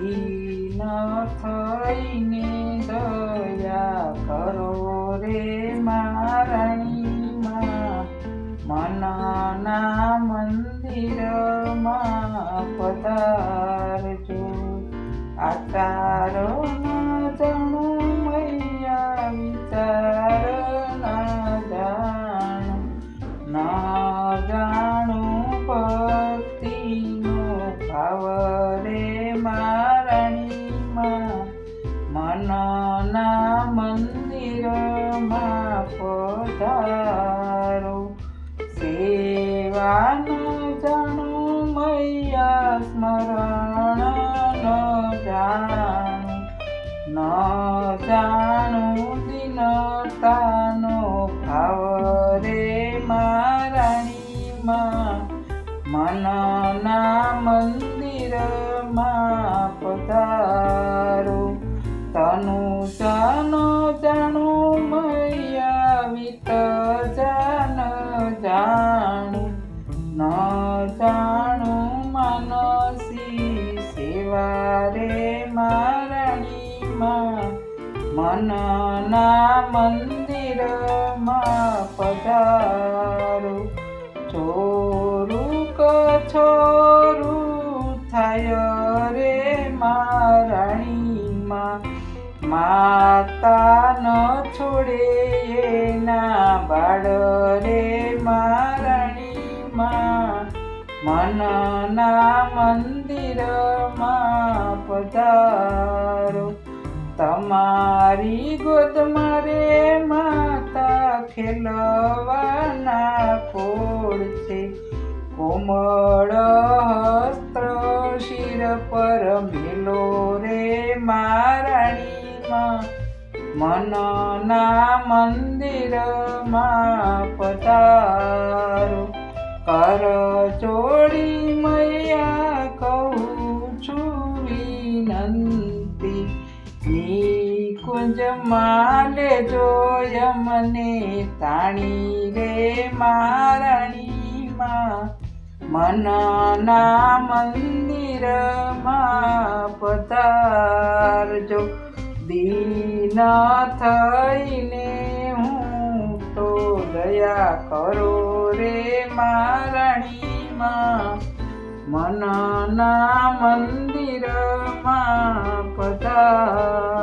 દીન થઈને દયા કરો રે મારાઈમાં. મનના મંદિરમાં પધારજો. આચાર ન પધારો સેવા ન જાણું મૈયા સ્મરણ ન જાણું ન જાણું દિનતાનો ભાવ રે મારાણીમાં મનના મંદિરમાં પધારો તનુ જન જાણું માનસી સેવા રે મારાણીમાં, મનના મંદિરમાં પધારો. ચોરું કછોરું થાય રે મારાણીમાં, માતા ન છોડે એના બાળ રે મારણીમાં મનના મંદિરમાં પધારો. તમારી ગોદ મારે માતા ખેલવાના કોળ છે. કોમળ હસ્ત્ર શિર પર મેલો રે મારાણીમાં. મનના મંદિરમાં પધારો. કર નિકુંજ માલે જોયમને તાણી રે મારણીમાં. મનના મંદિરમાં પધારજો. દીન થઈને હું તો દયા કરો રે મારણીમાં. મનના મંદિરમાં પધારો